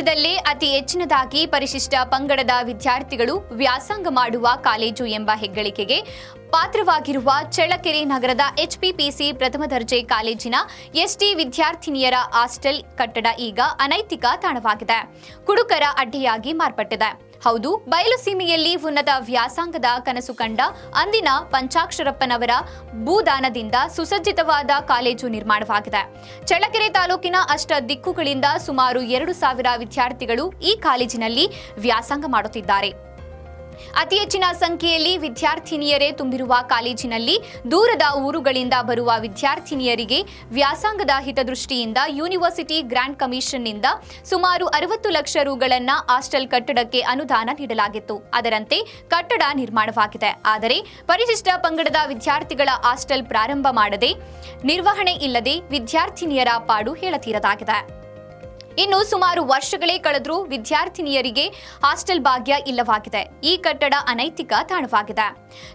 ಅತಿ ಹೆಚ್ಚಿನದಾಗಿ ಪರಿಶಿಷ್ಟ ಪಂಗಡದ ವಿದ್ಯಾರ್ಥಿಗಳು ವ್ಯಾಸಂಗ ಮಾಡುವ ಕಾಲೇಜು ಎಂಬ ಹೆಗ್ಗಳಿಕೆಗೆ ಪಾತ್ರವಾಗಿರುವ ಚಳ್ಳಕೆರೆ ನಗರದ ಎಚ್ಪಿಪಿಸಿ ಪ್ರಥಮ ದರ್ಜೆ ಕಾಲೇಜಿನ ಎಸ್ಟಿ ವಿದ್ಯಾರ್ಥಿನಿಯರ ಹಾಸ್ಟೆಲ್ ಕಟ್ಟಡ ಈಗ ಅನೈತಿಕ ತಾಣವಾಗಿದೆ. ಕುಡುಕರ ಅಡ್ಡೆಯಾಗಿ ಮಾರ್ಪಟ್ಟಿದೆ. ಹೌದು ಬಯಲುಸೀಮೆಯಲ್ಲಿ ಉನ್ನತ ವ್ಯಾಸಂಗದ ಕನಸು ಕಂಡ ಅಂದಿನ ಪಂಚಾಕ್ಷರಪ್ಪನವರ ಭೂದಾನದಿಂದ ಸುಸಜ್ಜಿತವಾದ ಕಾಲೇಜು ನಿರ್ಮಾಣವಾಗಿದೆ. ಚಳ್ಳಕೆರೆ ತಾಲೂಕಿನ ಅಷ್ಟ ದಿಕ್ಕುಗಳಿಂದ ಸುಮಾರು ಎರಡು ಸಾವಿರ ವಿದ್ಯಾರ್ಥಿಗಳು ಈ ಕಾಲೇಜಿನಲ್ಲಿ ವ್ಯಾಸಂಗ ಮಾಡುತ್ತಿದ್ದಾರೆ. ಅತಿ ಹೆಚ್ಚಿನ ಸಂಖ್ಯೆಯಲ್ಲಿ ವಿದ್ಯಾರ್ಥಿನಿಯರೇ ತುಂಬಿರುವ ಕಾಲೇಜಿನಲ್ಲಿ ದೂರದ ಊರುಗಳಿಂದ ಬರುವ ವಿದ್ಯಾರ್ಥಿನಿಯರಿಗೆ ವ್ಯಾಸಂಗದ ಹಿತದೃಷ್ಟಿಯಿಂದ ಯೂನಿವರ್ಸಿಟಿ ಗ್ರಾಂಟ್ ಕಮಿಷನ್ನಿಂದ ಸುಮಾರು ಅರವತ್ತು ಲಕ್ಷ ರುಗಳನ್ನ ಹಾಸ್ಟೆಲ್ ಕಟ್ಟಡಕ್ಕೆ ಅನುದಾನ ನೀಡಲಾಗಿತ್ತು. ಅದರಂತೆ ಕಟ್ಟಡ ನಿರ್ಮಾಣವಾಗಿದೆ. ಆದರೆ ಪರಿಶಿಷ್ಟ ಪಂಗಡದ ವಿದ್ಯಾರ್ಥಿಗಳ ಹಾಸ್ಟೆಲ್ ಪ್ರಾರಂಭ ಮಾಡದೆ ನಿರ್ವಹಣೆ ಇಲ್ಲದೆ ವಿದ್ಯಾರ್ಥಿನಿಯರ ಪಾಡು ಹೇಳತೀರದಾಗಿದೆ. ಇನ್ನು ಸುಮಾರು ವರ್ಷಗಳೇ ಕಳೆದರೂ ವಿದ್ಯಾರ್ಥಿನಿಯರಿಗೆ ಹಾಸ್ಟೆಲ್ ಭಾಗ್ಯ ಇಲ್ಲವಾಗಿದೆ. ಈ ಕಟ್ಟಡ ಅನೈತಿಕ ತಾಣವಾಗಿದೆ.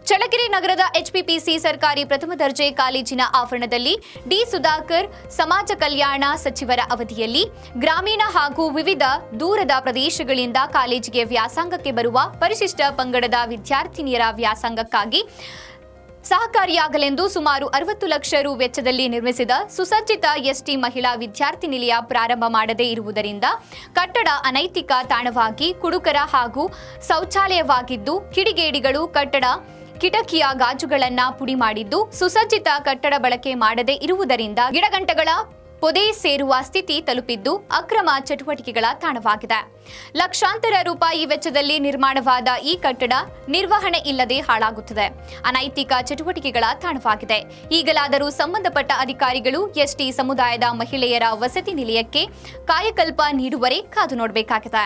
ಚಳ್ಳಕೆರೆ ನಗರದ ಎಚ್ಪಿಪಿಸಿ ಸರ್ಕಾರಿ ಪ್ರಥಮ ದರ್ಜೆ ಕಾಲೇಜಿನ ಆವರಣದಲ್ಲಿ ಡಿ ಸುಧಾಕರ್ ಸಮಾಜ ಕಲ್ಯಾಣ ಸಚಿವರ ಅವಧಿಯಲ್ಲಿ ಗ್ರಾಮೀಣ ಹಾಗೂ ವಿವಿಧ ದೂರದ ಪ್ರದೇಶಗಳಿಂದ ಕಾಲೇಜಿಗೆ ವ್ಯಾಸಂಗಕ್ಕೆ ಬರುವ ಪರಿಶಿಷ್ಟ ಪಂಗಡದ ವಿದ್ಯಾರ್ಥಿನಿಯರ ವ್ಯಾಸಂಗಕ್ಕಾಗಿ ಸಹಕಾರಿಯಾಗಲೆಂದು ಸುಮಾರು ಅರವತ್ತು ಲಕ್ಷ ರು ವೆಚ್ಚದಲ್ಲಿ ನಿರ್ಮಿಸಿದ ಸುಸಜ್ಜಿತ ಎಸ್ಟಿ ಮಹಿಳಾ ವಿದ್ಯಾರ್ಥಿ ನಿಲಯ ಪ್ರಾರಂಭ ಮಾಡದೇ ಇರುವುದರಿಂದ ಕಟ್ಟಡ ಅನೈತಿಕ ತಾಣವಾಗಿ, ಕುಡುಕರ ಹಾಗೂ ಶೌಚಾಲಯವಾಗಿದ್ದು, ಕಿಡಿಗೇಡಿಗಳು ಕಟ್ಟಡ ಕಿಟಕಿಯ ಗಾಜುಗಳನ್ನು ಪುಡಿ ಮಾಡಿದ್ದು, ಸುಸಜ್ಜಿತ ಕಟ್ಟಡ ಬಳಕೆ ಮಾಡದೇ ಇರುವುದರಿಂದ ಗಿಡಗಂಟಗಳ ಪೊದೆ ಸೇರುವ ಸ್ಥಿತಿ ತಲುಪಿದ್ದು ಅಕ್ರಮ ಚಟುವಟಿಕೆಗಳ ತಾಣವಾಗಿದೆ. ಲಕ್ಷಾಂತರ ರೂಪಾಯಿ ವೆಚ್ಚದಲ್ಲಿ ನಿರ್ಮಾಣವಾದ ಈ ಕಟ್ಟಡ ನಿರ್ವಹಣೆ ಇಲ್ಲದೆ ಹಾಳಾಗುತ್ತದೆ. ಅನೈತಿಕ ಚಟುವಟಿಕೆಗಳ ತಾಣವಾಗಿದೆ. ಈಗಲಾದರೂ ಸಂಬಂಧಪಟ್ಟ ಅಧಿಕಾರಿಗಳು, ಎಸ್ಟಿ ಸಮುದಾಯದ ಮಹಿಳೆಯರ ವಸತಿ ನಿಲಯಕ್ಕೆ ಕಾಯಕಲ್ಪ ನೀಡುವರೆ ಕಾದು ನೋಡಬೇಕಾಗಿದೆ.